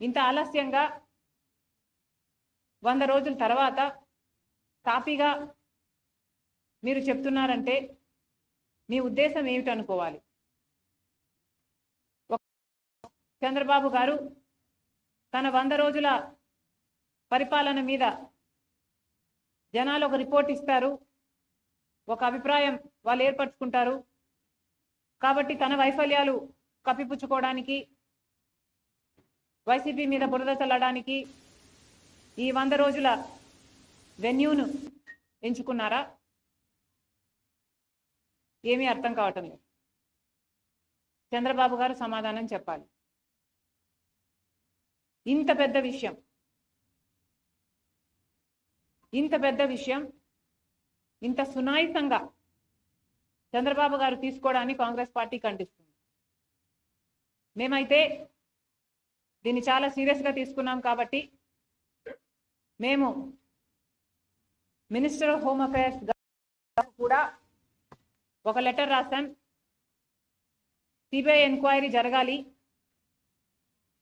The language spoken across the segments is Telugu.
ఇంత ఆలస్యంగా వంద రోజుల తర్వాత తాపీగా మీరు చెప్తున్నారంటే మీ ఉద్దేశం ఏమిటి అనుకోవాలి? చంద్రబాబు గారు తన వంద రోజుల పరిపాలన మీద జనాలు ఒక రిపోర్ట్ ఇస్తారు ఒక అభిప్రాయం వాళ్ళు ఏర్పరచుకుంటారు. కాబట్టి తన వైఫల్యాలు కప్పిపుచ్చుకోవడానికి వైసీపీ మీద బురద చల్లడానికి ఈ వంద రోజుల వెన్యూను ఎంచుకున్నారా? ఏమీ అర్థం కావటం లేదు. చంద్రబాబు గారు సమాధానం చెప్పాలి. ఇంత పెద్ద విషయం. ఇంత పెద్ద విషయం. ఇంత సునాయితంగా చంద్రబాబు గారు తీసుకోవడాన్ని కాంగ్రెస్ పార్టీ ఖండిస్తుంది. మేమైతే దీన్ని చాలా సీరియస్గా తీసుకున్నాం కాబట్టి మేము మినిస్టర్ ఆఫ్ హోమ్ అఫైర్స్ కూడా ఒక లెటర్ రాశాం. సిబిఐ ఎంక్వైరీ జరగాలి.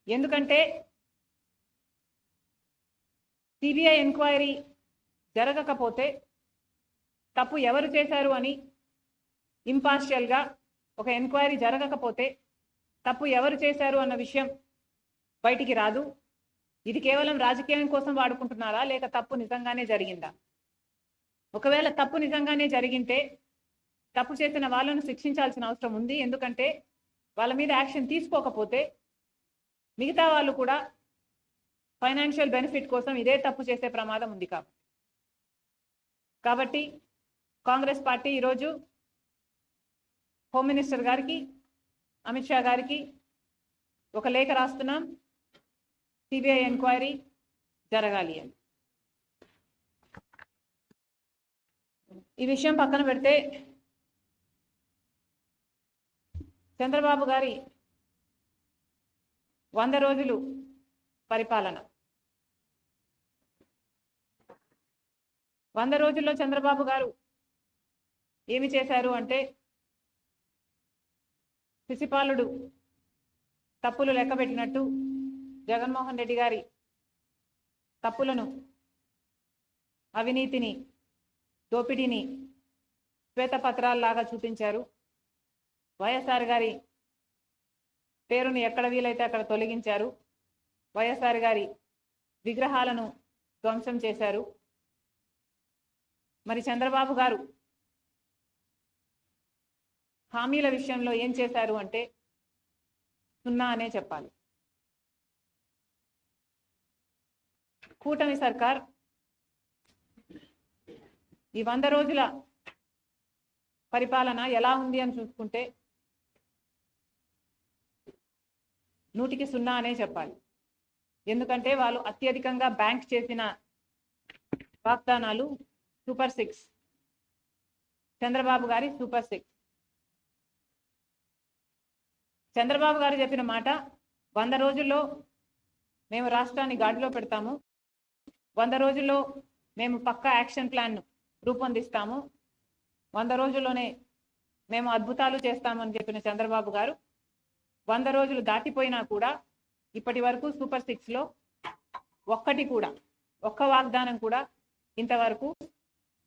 ఎందుకంటే సిబిఐ ఎంక్వైరీ జరగకపోతే తప్పు ఎవరు చేశారు అని ఇంపార్షియల్గా ఒక ఎంక్వైరీ జరగకపోతే తప్పు ఎవరు చేశారు అన్న విషయం బయటికి రాదు. ఇది కేవలం రాజకీయం కోసం వాడుకుంటున్నారా? లేక తప్పు నిజంగానే జరిగిందా? ఒకవేళ తప్పు నిజంగానే జరిగింటే తప్పు చేసిన వాళ్ళను శిక్షించాల్సిన అవసరం ఉంది. ఎందుకంటే వాళ్ళ మీద యాక్షన్ తీసుకోకపోతే మిగతా వాళ్ళు కూడా ఫైనాన్షియల్ బెనిఫిట్ కోసం ఇదే తప్పు చేసే ప్రమాదం ఉంది కాబట్టి కాబట్టి కాంగ్రెస్ పార్టీ ఈరోజు హోమ్ మినిస్టర్ గారికి అమిత్ షా గారికి ఒక లేఖ రాస్తున్నాం. సిబిఐ ఎంక్వైరీ జరగాలి అని. ఈ విషయం పక్కన పెడితే చంద్రబాబు గారి వంద రోజులు పరిపాలన. వంద రోజుల్లో చంద్రబాబు గారు ఏమి చేశారు అంటే శిశిపాలుడు తప్పులు లెక్కబెట్టినట్టు జగన్మోహన్ రెడ్డి గారి తప్పులను అవినీతిని దోపిడీని శ్వేతపత్రాల్లాగా చూపించారు. వైఎస్ఆర్ గారి పేరును ఎక్కడ వీలైతే అక్కడ తొలగించారు. వైఎస్ఆర్ గారి విగ్రహాలను ధ్వంసం చేశారు. మరి చంద్రబాబు గారు హామీల విషయంలో ఏం చేశారు అంటే సున్నా అనే చెప్పాలి. కూటమి సర్కార్ ఈ వంద రోజుల పరిపాలన ఎలా ఉంది అని చూసుకుంటే నూటికి సున్నా అనే చెప్పాలి. ఎందుకంటే వాళ్ళు అత్యధికంగా బ్యాంక్ చేసిన వాగ్దానాలు సూపర్ సిక్స్. చంద్రబాబు గారి సూపర్ సిక్స్. చంద్రబాబు గారు చెప్పిన మాట వంద రోజుల్లో మేము రాష్ట్రాన్ని గాడిలో పెడతాము వంద రోజుల్లో మేము పక్కా యాక్షన్ ప్లాన్ రూపొందిస్తాము. వంద రోజుల్లోనే మేము అద్భుతాలు చేస్తామని చెప్పిన చంద్రబాబు గారు వంద రోజులు దాటిపోయినా కూడా ఇప్పటి వరకు సూపర్ సిక్స్లో ఒక్కటి కూడా ఒక్క వాగ్దానం కూడా ఇంతవరకు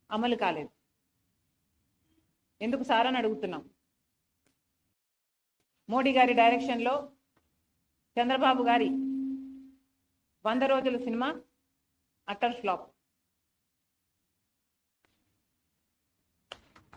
అమలు కాలేదు. ఎందుకు సార్ అని అడుగుతున్నాం. మోడీ గారి డైరెక్షన్లో చంద్రబాబు గారి వంద రోజుల సినిమా Utter flop.